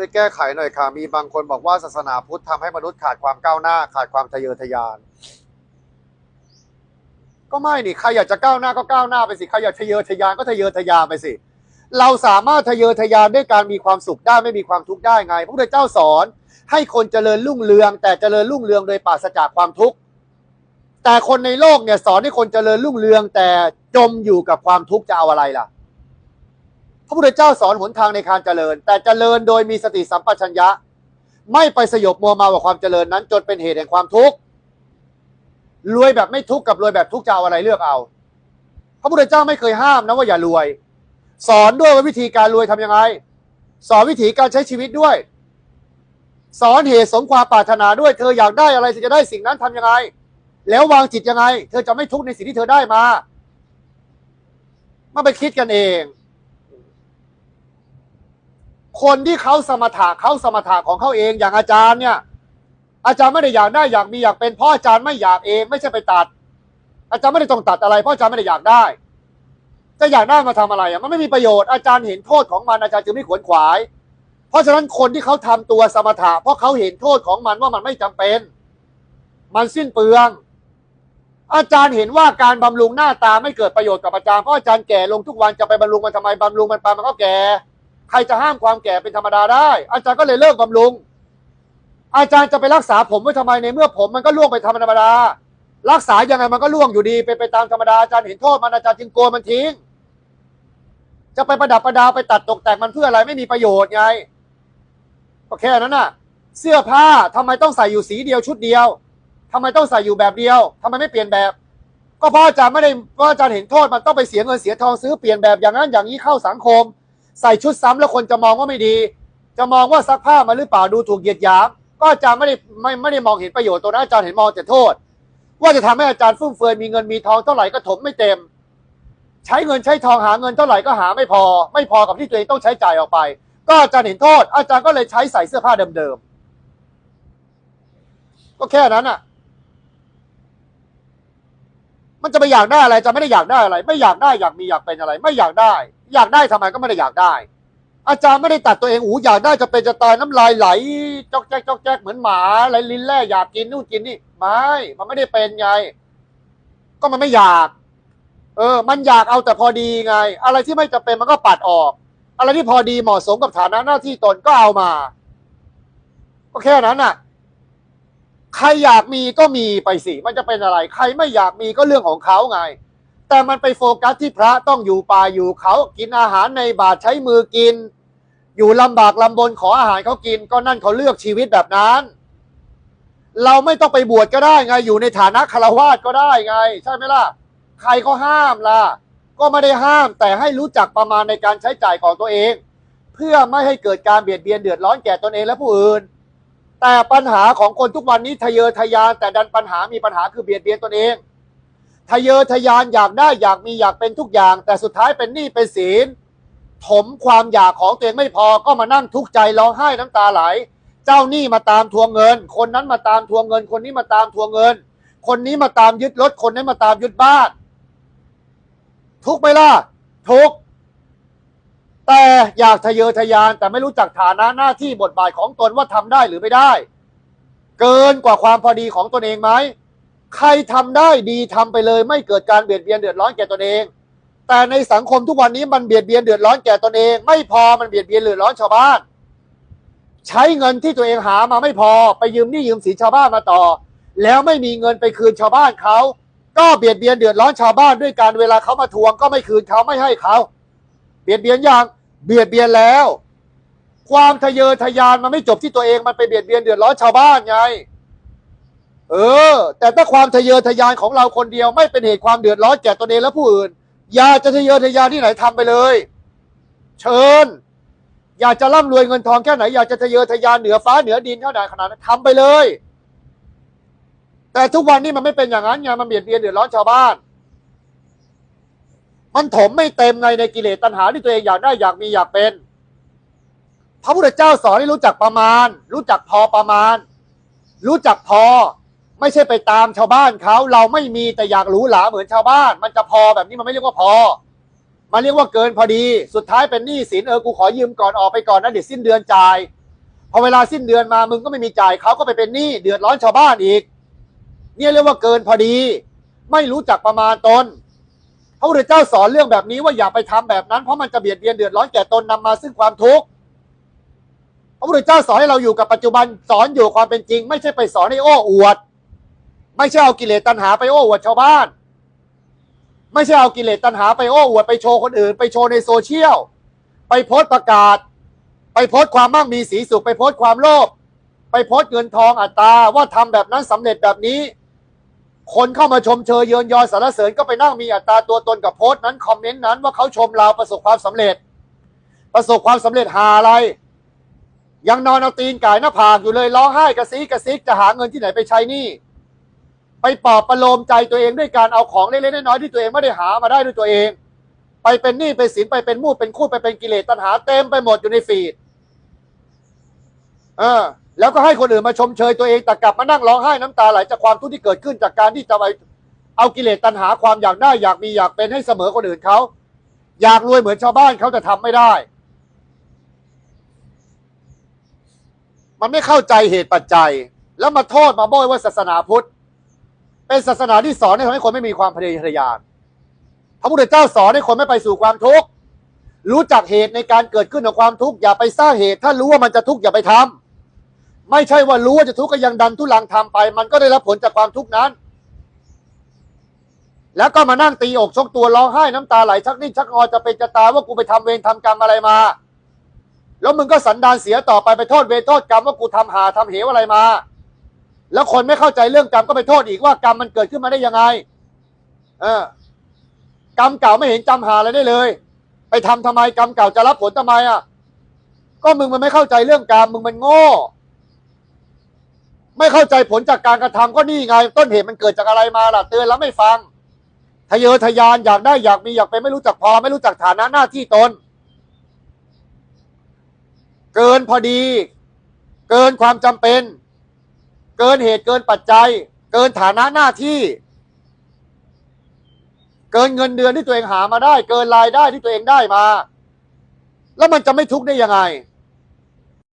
ช่วยแก้ไขหน่อยค่ะ มีบางคนบอกว่าศาสนาพุทธทำให้มนุษย์ขาดความก้าวหน้า ขาดความทะเยอทะยาน ก็ไม่นี่ใครอยากจะก้าวหน้าก็ก้าวหน้าไปสิใครอยากทะเยอทะยานก็ทะเยอทะยานไปสิ เราสามารถทะเยอทะยานด้วยการมีความสุขได้ไม่มีความทุกข์ได้ไงพระพุทธเจ้าสอน ให้คนเจริญรุ่งเรือง แต่เจริญรุ่งเรืองโดยปราศจากความทุกข์แต่คนในโลกเนี่ยสอนให้คนเจริญรุ่งเรือง แต่จมอยู่กับความทุกข์จะเอาอะไรล่ะ พระพุทธเจ้าสอนหนทางในการเจริญ แต่เจริญโดยมีสติสัมปชัญญะ ไม่ไปสยบมัวเมากับความเจริญนั้น จนเป็นเหตุแห่งความทุกข์รวยแบบไม่ทุกข์กับรวยแบบทุกข์จะเอาอะไรเลือกเอา พระพุทธเจ้าไม่เคยห้ามนะว่าอย่ารวย สอนด้วยว่าวิธีการรวยทำยังไง สอนวิธีการใช้ชีวิตด้วย สอนเหตุสมความปรารถนาด้วย เธออยากได้อะไรจะได้สิ่งนั้นทำยังไง แล้ววางจิตยังไง เธอจะไม่ทุกข์ในสิ่งที่เธอได้มามาไปคิดกันเอง คนที่เขาสมถะเขาสมถะของเขาเองอย่างอาจารย์เนี่ย อาจารย์ไม่ได้อยากได้อยากมีอยากเป็นเพราะอาจารย์ไม่อยากเอง ไม่ใช่ไปตัด อาจารย์ไม่ได้ต้องตัดอะไรเพราะอาจารย์ไม่ได้อยากได้ จะอยากได้มาทำอะไรอะมันไม่มีประโยชน์อาจารย์เห็นโทษของมันอาจารย์จึงไม่ขวนขวาย เพราะฉะนั้นคนที่เขาทำตัวสมถะเพราะเขาเห็นโทษของมันว่ามันไม่จำเป็น มันสิ้นเปลือง อาจารย์เห็นว่าการบำรุงหน้าตาไม่เกิดประโยชน์กับอาจารย์เพราะอาจารย์แก่ลงทุกวันจะไปบำรุงมันทำไมบำรุงมันไปมันก็แก่ ใครจะห้ามความแก่เป็นธรรมดาได้ อาจารย์ก็เลยเลิกบำรุง อาจารย์จะไปรักษาผมไว้ทำไมในเมื่อผมมันก็ล่วงไปธรรมดา รักษายังไงมันก็ล่วงอยู่ดีไปไปตามธรรมดาอาจารย์เห็นโทษมันอาจารย์จึงโกนมันทิ้ง จะไปประดับประดาไปตัดตกแต่งมันเพื่ออะไรไม่มีประโยชน์ไงก็แค่นั้นน่ะ เสื้อผ้าทำไมต้องใส่อยู่สีเดียวชุดเดียวทำไมต้องใส่อยู่แบบเดียวทำไมไม่เปลี่ยนแบบ ก็เพราะอาจารย์ไม่ได้เพราะอาจารย์เห็นโทษมันต้องไปเสียเงินเสียทองซื้อเปลี่ยนแบบอย่างนั้นอย่างนี้เข้าสังคม ใส่ชุดซ้ำแล้วคนจะมองว่าไม่ดี จะมองว่าซักผ้ามาหรือเปล่าดูถูกเหยียดหยามก็อาจารย์ไม่ได้ไม่ไม่ได้มองเห็นประโยชน์ตัวนั้นอาจารย์เห็นมองแต่โทษ ว่าจะทำให้อาจารย์ฟุ่มเฟือยมีเงินมีทองเท่าไหร่ก็ถมไม่เต็ม ใช้เงินใช้ทองหาเงินเท่าไหร่ก็หาไม่พอ ไม่พอกับที่ตัวเองต้องใช้จ่ายออกไป ก็อาจารย์เห็นโทษ อาจารย์ก็เลยใช้ใส่เสื้อผ้าเดิมๆก็แค่นั้นอะ มันจะไปอยากได้อะไรจะไม่ได้อยากได้อะไร ไม่อยากได้อยากมีอยากเป็นอะไร ไม่อยากได้ อยากได้ทำไมก็ไม่ได้อยากได้ อาจารย์ไม่ได้ตัดตัวเองอูอยากได้จะเป็นจะตายน้ำลายไหลจอกแจ๊กจอกแจ๊กเหมือนหมาไหลลิ้นแร่อยากกินนู่นกินนี่ไม่มันไม่ได้เป็นไง ก็มันไม่อยาก เออ มันอยากเอาแต่พอดีไง อะไรที่ไม่จำเป็นมันก็ปัดออก อะไรที่พอดีเหมาะสมกับฐานะหน้าที่ตนก็เอามาก็แค่นั้นน่ะ ใครอยากมีก็มีไปสิ มันจะเป็นอะไร ใครไม่อยากมีก็เรื่องของเขาไง แต่มันไปโฟกัสที่พระต้องอยู่ป่าอยู่เขากินอาหารในบาตรใช้มือกิน อยู่ลำบากลำบนขออาหารเขากิน ก็นั่นเขาเลือกชีวิตแบบนั้น เราไม่ต้องไปบวชก็ได้ไง อยู่ในฐานะคารวาสก็ได้ไง ใช่ไหมล่ะ ใครเขาห้ามล่ะ ก็ไม่ได้ห้าม แต่ให้รู้จักประมาณในการใช้จ่ายของตัวเอง เพื่อไม่ให้เกิดการเบียดเบียนเดือดร้อนแก่ตนเองและผู้อื่น แต่ปัญหาของคนทุกวันนี้ทะเยอทะยาน แต่ดันปัญหามีปัญหาคือเบียดเบียนตนเองทะเยอทะยานอยากได้อยากมีอยากเป็นทุกอย่าง แต่สุดท้ายเป็นหนี้เป็นศีล ถมความอยากของตัวเองไม่พอก็มานั่งทุกข์ใจร้องไห้น้ำตาไหล เจ้าหนี้มาตามทวงเงิน คนนั้นมาตามทวงเงิน คนนี้มาตามทวงเงิน คนนี้มาตามยึดรถคนนี้มาตามยึดบ้าน ทุกไหมล่ะทุก แต่อยากทะเยอทะยาน แต่ไม่รู้จักฐานะหน้าที่บทบาทของตนว่าทำได้หรือไม่ได้ เกินกว่าความพอดีของตนเองไหมใครทำได้ดีทำไปเลย ไม่เกิดการเบียดเบียนเดือดร้อนแก่ตนเอง แต่ในสังคมทุกวันนี้มันเบียดเบียนเดือดร้อนแก่ตนเอง ไม่พอมันเบียดเบียนเดือดร้อนชาวบ้าน ใช้เงินที่ตัวเองหามาไม่พอไปยืมนี้ยืมสินชาวบ้านมาต่อ แล้วไม่มีเงินไปคืนชาวบ้านเขาก็เบียดเบียนเดือดร้อนชาวบ้านด้วยการเวลาเขามาทวงก็ไม่คืนเขาไม่ให้เขา เบียดเบียนอย่าง เบียดเบียนแล้ว ความทะเยอทะยานมันไม่จบที่ตัวเองมันไปเบียดเบียนเดือดร้อนชาวบ้านไง เออ แต่ถ้าความทะเยอทะยานของเราคนเดียว ไม่เป็นเหตุความเดือดร้อนแก่ตนเองและผู้อื่น อยากจะทะเยอทะยานที่ไหนทำไปเลย เชิญ อยากจะร่ำรวยเงินทองแค่ไหนอยากจะทะเยอทะยานเหนือฟ้าเหนือดินเท่าไหนขนาดนั้นทำไปเลย แต่ทุกวันนี้มันไม่เป็นอย่างนั้นไงมันเบียดเบียนเดือดร้อนชาวบ้าน มันถมไม่เต็มไงในกิเลสตัณหาที่ตัวเองอยากได้อยากมีอยากเป็น พระพุทธเจ้าสอนให้รู้จักประมาณ รู้จักพอประมาณ รู้จักพอ ไม่ใช่ไปตามชาวบ้านเขาเราไม่มีแต่อยากหรูหราเหมือนชาวบ้าน มันจะพอแบบนี้มันไม่เรียกว่าพอ มันเรียกว่าเกินพอดี สุดท้ายเป็นหนี้สินเออกูขอยืมก่อนออกไปก่อนนะเดี๋ยวสิ้นเดือนจ่ายพอเวลาสิ้นเดือนมามึงก็ไม่มีจ่ายเขาก็ไปเป็นหนี้เดือดร้อนชาวบ้านอีก เนี่ยเรียกว่าเกินพอดี ไม่รู้จักประมาณตน พระพุทธเจ้าสอนเรื่องแบบนี้ว่าอย่าไปทำแบบนั้น เพราะมันจะเบียดเบียนเดือดร้อนแก่ตนนำมาซึ่งความทุกข์พระพุทธเจ้าสอนให้เราอยู่กับปัจจุบันสอนอยู่ความเป็นจริง ไม่ใช่ไปสอนให้โอ้อวด ไม่ใช่เอากิเลสตัณหาไปโอ้อวดชาวบ้าน ไม่ใช่เอากิเลสตัณหาไปโอ้อวดไปโชว์คนอื่น ไปโชว์ในโซเชียลไปโพสต์ประกาศ ไปโพสต์ความมั่งมีสีสุขไปโพสต์ความโลภไปโพสต์เงินทองอัตราว่าทำแบบนั้นสำเร็จแบบนี้ คนเข้ามาชมเชยเยินยอสรรเสริญก็ไปนั่งมีอัตราตัวตนกับโพสต์นั้นคอมเมนต์นั้นว่าเขาชมเราประสบความสำเร็จ ประสบความสำเร็จหาอะไร ยังนอนเอาตีนก่ายหน้าผากอยู่เลยร้องไห้กระซีกระซิกจะหาเงินที่ไหนไปใช้นี้ไปปลอบประโลมใจตัวเองด้วยการเอาของเล็กๆน้อยๆที่ตัวเองไม่ได้หามาได้ด้วยตัวเอง ไปเป็นหนี้เป็นสินไปเป็นมูดเป็นคูดไปเป็นกิเลสตัณหาเต็มไปหมดอยู่ในฟีด เออ แล้วก็ให้คนอื่นมาชมเชยตัวเองแต่กลับมานั่งร้องไห้น้ำตาไหลจากความทุกข์ที่เกิดขึ้นจากการที่จะไปเอากิเลสตัณหาความอยากได้อยากมีอยากเป็นให้เสมอคนอื่นเขาอยากรวยเหมือนชาวบ้านเขาแต่ทำไม่ได้ มันไม่เข้าใจเหตุปัจจัย แล้วมาโทษมาโบยว่าศาสนาพุทธ เป็นศาสนาที่สอนให้ทำให้คนไม่มีความพยายามพระพุทธเจ้าสอนให้คนไม่ไปสู่ความทุกข์รู้จักเหตุในการเกิดขึ้นของความทุกข์อย่าไปสร้างเหตุ ถ้ารู้ว่ามันจะทุกข์อย่าไปทำ ไม่ใช่ว่ารู้ว่าจะทุกข์ก็ยังดันทุลังทำไป มันก็ได้รับผลจากความทุกข์นั้น แล้วก็มานั่งตีอกชกตัวร้องไห้น้ำตาไหลชักนิ่งชักงอจะเป็นจะตายว่ากูไปทำเวรทำกรรมอะไรมา แล้วมึงก็สันดานเสียต่อไปไปโทษเวรโทษกรรมว่ากูทำหาทำเหวอะไรมา แล้วคนไม่เข้าใจเรื่องกรรมก็ไปโทษอีกว่ากรรมมันเกิดขึ้นมาได้ยังไง เออกรรมเก่าไม่เห็นจำหาอะไรได้เลย ไปทำทำไมกรรมเก่าจะรับผลทำไมอะ ก็มึงมันไม่เข้าใจเรื่องกรรมมึงมันโง่ ไม่เข้าใจผลจากการกระทำก็นี่ไง ต้นเหตุมันเกิดจากอะไรมาล่ะเตือนแล้วไม่ฟังทะเยอทะยานอยากได้อยากมีอยากเป็นไม่รู้จักพอ ไม่รู้จักฐานะหน้าที่ตน เกินพอดี เกินความจำเป็น เกินเหตุเกินปัจจัย เกินฐานะหน้าที่ เกินเงินเดือนที่ตัวเองหามาได้ เกินรายได้ที่ตัวเองได้มา แล้วมันจะไม่ทุกข์ได้ยังไง